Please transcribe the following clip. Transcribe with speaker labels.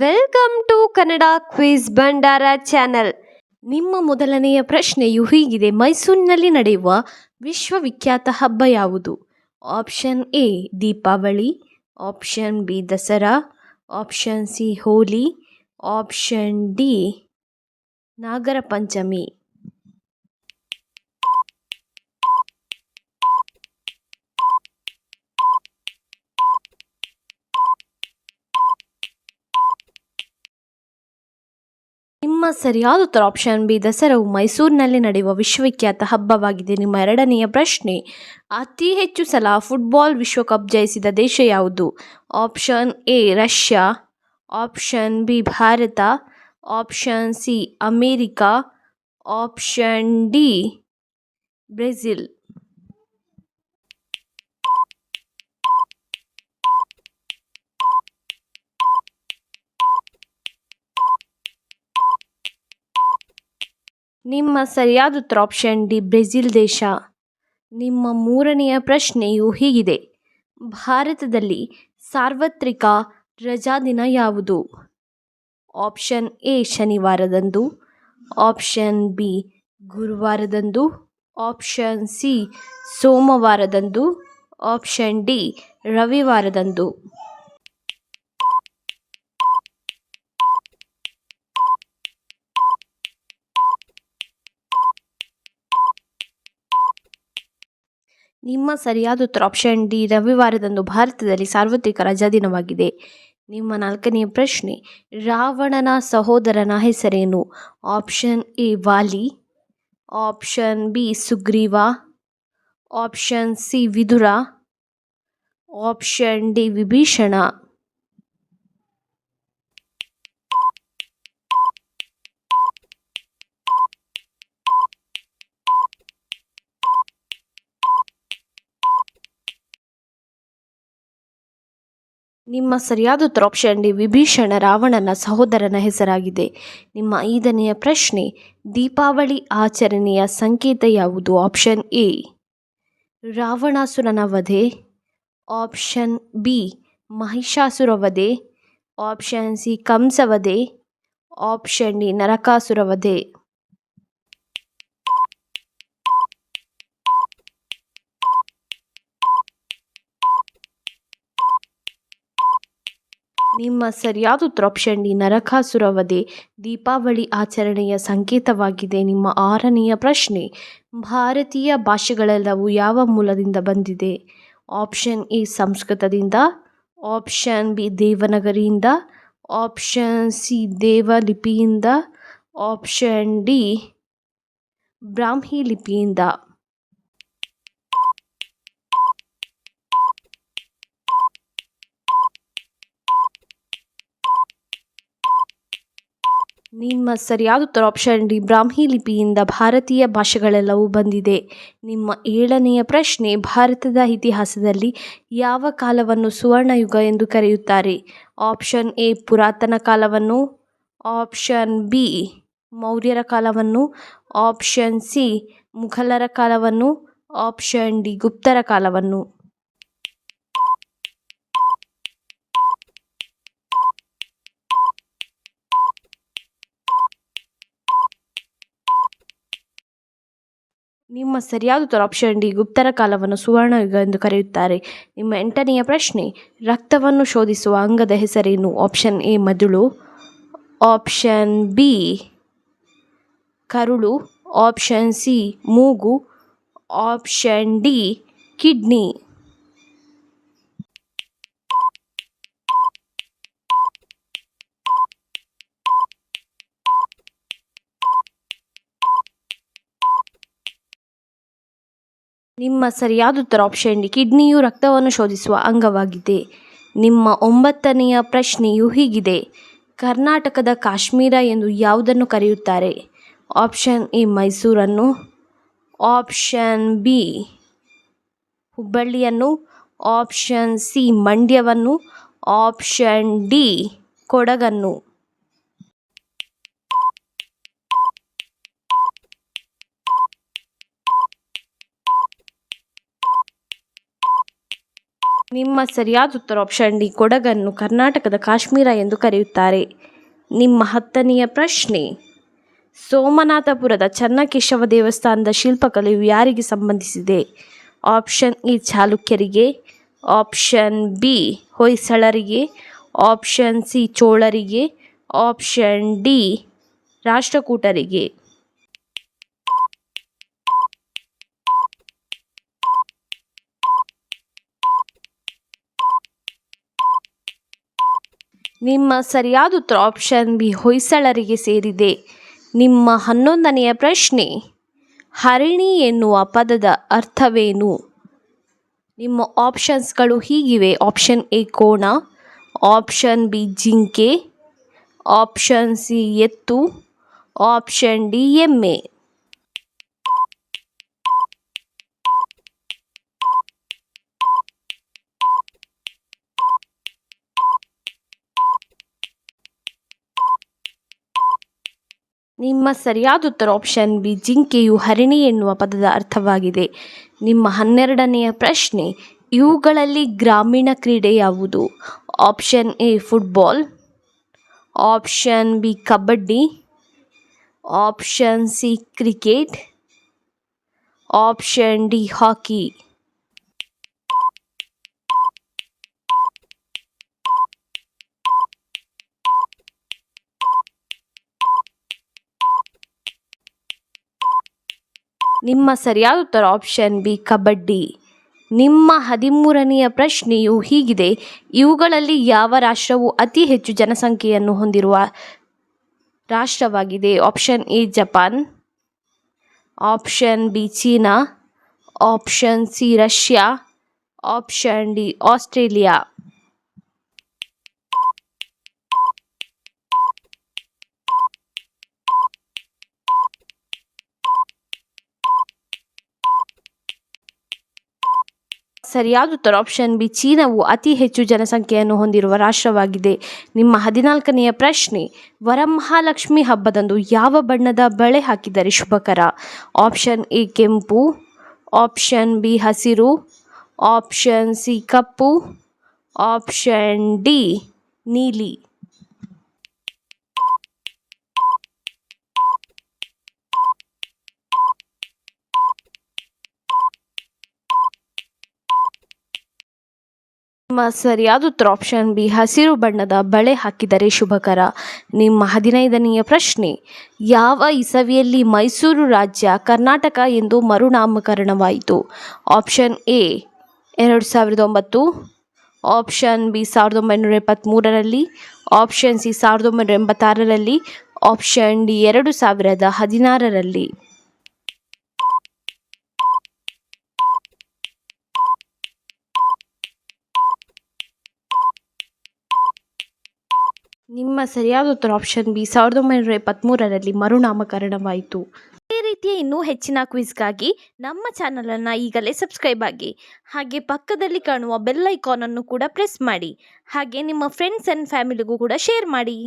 Speaker 1: Welcome to Kannada quiz Bhandara channel ನಿಮ್ಮ ಮೊದಲನೆಯ ಪ್ರಶ್ನೆಯು ಹೀಗಿದೆ. ಮೈಸೂರಿನಲ್ಲಿ ನಡೆಯುವ ವಿಶ್ವವಿಖ್ಯಾತ ಹಬ್ಬ ಯಾವುದು? Option A, Deepavali. Option B, Dasara. Option C, Holi. Option D, Nagara Panchami. ನಿಮ್ಮ ಸರಿಯಾದ ಉತ್ತರ ಆಪ್ಷನ್ ಬಿ ದಸರಾವು ಮೈಸೂರಿನಲ್ಲಿ ನಡೆಯುವ ವಿಶ್ವವಿಖ್ಯಾತ ಹಬ್ಬವಾಗಿದೆ. ನಿಮ್ಮ ಎರಡನೆಯ ಪ್ರಶ್ನೆ ಅತಿ ಹೆಚ್ಚು ಸಲ ಫುಟ್ಬಾಲ್ ವಿಶ್ವಕಪ್ ಜಯಿಸಿದ ದೇಶ ಯಾವುದು? Option A Russia. Option B Bharat. Option C America. Option D Brazil. ನಿಮ್ಮ ಸರಿಯಾದ ಉತ್ತರ ಆಪ್ಷನ್ ಡಿ ಬ್ರೆಜಿಲ್ ದೇಶ. ನಿಮ್ಮ ಮೂರನೆಯ ಪ್ರಶ್ನೆಯು ಹೀಗಿದೆ. ಭಾರತದಲ್ಲಿ ಸಾರ್ವತ್ರಿಕ ರಜಾದಿನ ಯಾವುದು? ಆಪ್ಷನ್ ಎ ಶನಿವಾರದಂದು. ಆಪ್ಷನ್ ಬಿ ಗುರುವಾರದಂದು. ಆಪ್ಷನ್ ಸಿ ಸೋಮವಾರದಂದು. ಆಪ್ಷನ್ ಡಿ ರವಿವಾರದಂದು. ನಿಮ್ಮ ಸರಿಯಾದ ಉತ್ತರ ಆಪ್ಷನ್ ಡಿ ರವಿವಾರದಂದು ಭಾರತದಲ್ಲಿ ಸಾರ್ವತ್ರಿಕ ರಜಾದಿನವಾಗಿದೆ ನಿಮ್ಮ ನಾಲ್ಕನೆಯ ಪ್ರಶ್ನೆ, ರಾವಣನ ಸಹೋದರನ ಹೆಸರೇನು? Option A Vali option B Sugriva option C Vidura option D Vibhishana. ನಿಮ್ಮ ಸರಿಯಾದ ಉತ್ತರ ಡಿ ವಿಭೀಷಣ ರಾವಣನ ಸಹೋದರನ ಹೆಸರಾಗಿದೆ. ನಿಮ್ಮ ಐದನೆಯ ಪ್ರಶ್ನೆ, ದೀಪಾವಳಿ ಆಚರಣೆಯ ಸಂಕೇತ ಯಾವುದು? ಆಪ್ಷನ್ ಎ, ರಾವಣಾಸುರನ ವಧೆ. ಆಪ್ಷನ್ ಬಿ, ಮಹಿಷಾಸುರ ವಧೆ. ಆಪ್ಷನ್ ಸಿ, ಕಂಸ ವಧೆ. ಆಪ್ಷನ್ ಡಿ, ನರಕಾಸುರ ವಧೆ. ನಿಮ್ಮ ಸರಿಯಾದ ಉತ್ತರ ಆಪ್ಷನ್ ಡಿ ನರಕಾಸುರ ದೀಪಾವಳಿ ಆಚರಣೆಯ ಸಂಕೇತವಾಗಿದೆ ನಿಮ್ಮ ಆರನೆಯ ಪ್ರಶ್ನೆ. ಭಾರತೀಯ ಭಾಷೆಗಳೆಲ್ಲವೂ ಯಾವ ಮೂಲದಿಂದ ಬಂದಿದೆ? ಆಪ್ಷನ್ ಎ ಸಂಸ್ಕೃತದಿಂದ, ಆಪ್ಷನ್ ಬಿ ದೇವನಗರಿಯಿಂದ, ಆಪ್ಷನ್ ಸಿ ದೇವಲಿಪಿಯಿಂದ, ಆಪ್ಷನ್ ಡಿ ಬ್ರಾಹ್ಮಿ ಲಿಪಿಯಿಂದ. ನಿಮ್ಮ ಸರಿಯಾದ ಉತ್ತರ ಆಪ್ಷನ್ ಡಿ ಬ್ರಾಹ್ಮಿ ಲಿಪಿಯಿಂದ ಭಾರತೀಯ ಭಾಷೆಗಳೆಲ್ಲವೂ ಬಂದಿದೆ. ನಿಮ್ಮ ಏಳನೆಯ ಪ್ರಶ್ನೆ, ಭಾರತದ ಇತಿಹಾಸದಲ್ಲಿ ಯಾವ ಕಾಲವನ್ನು ಸುವರ್ಣಯುಗ ಎಂದು ಕರೆಯುತ್ತಾರೆ? ಆಪ್ಷನ್ ಎ ಪುರಾತನ ಕಾಲವನ್ನು. ಆಪ್ಷನ್ ಬಿ ಮೌರ್ಯರ ಕಾಲವನ್ನು. ಆಪ್ಷನ್ ಸಿ ಮುಘಲರ ಕಾಲವನ್ನು. ಆಪ್ಷನ್ ಡಿ ಗುಪ್ತರ ಕಾಲವನ್ನು. ನಿಮ್ಮ ಸರಿಯಾದ ಉತ್ತರ ಆಪ್ಷನ್ ಡಿ ಗುಪ್ತರ ಕಾಲವನ್ನು ಸುವರ್ಣಯುಗ ಎಂದು ಕರೆಯುತ್ತಾರೆ. ನಿಮ್ಮ ಎಂಟನೆಯ ಪ್ರಶ್ನೆ, ರಕ್ತವನ್ನು ಶೋಧಿಸುವ ಅಂಗದ ಹೆಸರೇನು? ಆಪ್ಷನ್ ಎ ಮೆದುಳು. ಆಪ್ಷನ್ ಬಿ ಕರುಳು. ಆಪ್ಷನ್ ಸಿ ಮೂಗು. Option D kidney. ನಿಮ್ಮ ಸರಿಯಾದ ಉತ್ತರ ಆಪ್ಷನ್ ಡಿ, ಕಿಡ್ನಿಯು ರಕ್ತವನ್ನು ಶೋಧಿಸುವ ಅಂಗವಾಗಿದೆ. ನಿಮ್ಮ ಒಂಬತ್ತನೆಯ ಪ್ರಶ್ನೆಯು ಹೀಗಿದೆ. ಕರ್ನಾಟಕದ ಕಾಶ್ಮೀರ ಎಂದು ಯಾವುದನ್ನು ಕರೆಯುತ್ತಾರೆ? ಆಪ್ಷನ್ ಎ, ಮೈಸೂರನ್ನು. ಆಪ್ಷನ್ ಬಿ, ಹುಬ್ಬಳ್ಳಿಯನ್ನು. ಆಪ್ಷನ್ ಸಿ, ಮಂಡ್ಯವನ್ನು. ಆಪ್ಷನ್ ಡಿ, ಕೊಡಗನ್ನು. ನಿಮ್ಮ ಸರಿಯಾದ ಉತ್ತರ ಆಪ್ಷನ್ ಡಿ ಕೊಡಗನ್ನು ಕರ್ನಾಟಕದ ಕಾಶ್ಮೀರ ಎಂದು ಕರೆಯುತ್ತಾರೆ. ನಿಮ್ಮ ಹತ್ತನೆಯ ಪ್ರಶ್ನೆ. ಸೋಮನಾಥಪುರದ ಚನ್ನಕೇಶವ ದೇವಸ್ಥಾನದ ಶಿಲ್ಪಕಲೆಯು ಯಾರಿಗೆ ಸಂಬಂಧಿಸಿದೆ? ಆಪ್ಷನ್ ಇ ಚಾಲುಕ್ಯರಿಗೆ ಆಪ್ಷನ್ ಬಿ ಹೊಯ್ಸಳರಿಗೆ ಆಪ್ಷನ್ ಸಿ ಚೋಳರಿಗೆ ಆಪ್ಷನ್ ಡಿ ರಾಷ್ಟ್ರಕೂಟರಿಗೆ. ನಿಮ್ಮ ಸರಿಯಾದ ಉತ್ತರ ಆಪ್ಷನ್ ಬಿ ಹೊಯ್ಸಳರಿಗೆ ಸೇರಿದೆ. ನಿಮ್ಮ ಹನ್ನೊಂದನೆಯ ಪ್ರಶ್ನೆ, ಹರಿಣಿ ಎನ್ನುವ ಪದದ ಅರ್ಥವೇನು? ನಿಮ್ಮ ಆಪ್ಷನ್ಸ್ಗಳು ಹೀಗಿವೆ. ಆಪ್ಷನ್ ಎ ಕೋಣ ಆಪ್ಷನ್ ಬಿ ಜಿಂಕೆ ಆಪ್ಷನ್ ಸಿ ಎತ್ತು ಆಪ್ಷನ್ ಡಿ ಎಮ್ಮೆ. ನಿಮ್ಮ ಸರಿಯಾದ ಉತ್ತರ ಆಪ್ಷನ್ ಬಿ ಜಿಂಕೆಯು ಹರಿಣಿ ಎನ್ನುವ ಪದದ ಅರ್ಥವಾಗಿದೆ. ನಿಮ್ಮ ಹನ್ನೆರಡನೆಯ ಪ್ರಶ್ನೆ, ಇವುಗಳಲ್ಲಿ ಗ್ರಾಮೀಣ ಕ್ರೀಡೆ ಯಾವುದು? Option A football option B kabaddi. Option C cricket option D hockey ನಿಮ್ಮ ಸರಿಯಾದ ಉತ್ತರ ಆಪ್ಷನ್ ಬಿ ಕಬಡ್ಡಿ. ನಿಮ್ಮ ಹದಿಮೂರನೆಯ ಪ್ರಶ್ನೆಯು ಹೀಗಿದೆ. ಇವುಗಳಲ್ಲಿ ಯಾವ ರಾಷ್ಟ್ರವು ಅತಿ ಹೆಚ್ಚು ಜನಸಂಖ್ಯೆಯನ್ನು ಹೊಂದಿರುವ ರಾಷ್ಟ್ರವಾಗಿದೆ? Option A Japan option B China. Option C Russia. Option D Australia. ಸರಿಯಾದ ಉತ್ತರ ಆಪ್ಷನ್ ಬಿ ಚೀನಾವು ಅತಿ ಹೆಚ್ಚು ಜನಸಂಖ್ಯೆಯನ್ನು ಹೊಂದಿರುವ ರಾಷ್ಟ್ರವಾಗಿದೆ. ನಿಮ್ಮ ಹದಿನಾಲ್ಕನೆಯ ಪ್ರಶ್ನೆ ವರಮಹಾಲಕ್ಷ್ಮಿ ಹಬ್ಬದಂದು ಯಾವ ಬಣ್ಣದ ಬಳೆ ಹಾಕಿದರೆ ಶುಭಕರ? ಆಪ್ಷನ್ ಎ ಕೆಂಪು. ಆಪ್ಷನ್ ಬಿ ಹಸಿರು. ಆಪ್ಷನ್ ಸಿ ಕಪ್ಪು. ಆಪ್ಷನ್ ಡಿ ನೀಲಿ. ನಿಮ್ಮ ಸರಿಯಾದ ಉತ್ತರ ಆಪ್ಷನ್ ಬಿ ಹಸಿರು ಬಣ್ಣದ ಬಳೆ ಹಾಕಿದರೆ ಶುಭಕರ. ನಿಮ್ಮ ಹದಿನೈದನೆಯ ಪ್ರಶ್ನೆ, ಯಾವ ಇಸವಿಯಲ್ಲಿ ಮೈಸೂರು ರಾಜ್ಯ ಕರ್ನಾಟಕ ಎಂದು ಮರುನಾಮಕರಣವಾಯಿತು? ಆಪ್ಷನ್ ಎ ಎರಡು ಸಾವಿರದ ಒಂಬತ್ತು. ಆಪ್ಷನ್ ಬಿ ಸಾವಿರದ ಒಂಬೈನೂರ ಎಪ್ಪತ್ತ್ಮೂರರಲ್ಲಿ ಆಪ್ಷನ್ ಸಿ ಸಾವಿರದ ಒಂಬೈನೂರ ಎಂಬತ್ತಾರರಲ್ಲಿ. ಆಪ್ಷನ್ ಡಿ ಎರಡು ಸಾವಿರದ ಹದಿನಾರರಲ್ಲಿ. ನಿಮ್ಮ ಸರಿಯಾದ ಉತ್ತರ ಆಪ್ಷನ್ ಬಿ ಸಾವಿರದ ಒಂಬೈನೂರ ಎಪ್ಪತ್ತ್ಮೂರರಲ್ಲಿ ಮರುನಾಮಕರಣವಾಯಿತು. ಇದೇ ರೀತಿಯ ಇನ್ನೂ ಹೆಚ್ಚಿನ ಕ್ವಿಜ್ಗಾಗಿ ನಮ್ಮ ಚಾನಲನ್ನು ಈಗಲೇ ಸಬ್ಸ್ಕ್ರೈಬ್ ಆಗಿ, ಹಾಗೆ ಪಕ್ಕದಲ್ಲಿ ಕಾಣುವ ಬೆಲ್ ಐಕಾನನ್ನು ಕೂಡ ಪ್ರೆಸ್ ಮಾಡಿ, ಹಾಗೆ ನಿಮ್ಮ ಫ್ರೆಂಡ್ಸ್ ಆ್ಯಂಡ್ ಫ್ಯಾಮಿಲಿಗೂ ಕೂಡ ಶೇರ್ ಮಾಡಿ.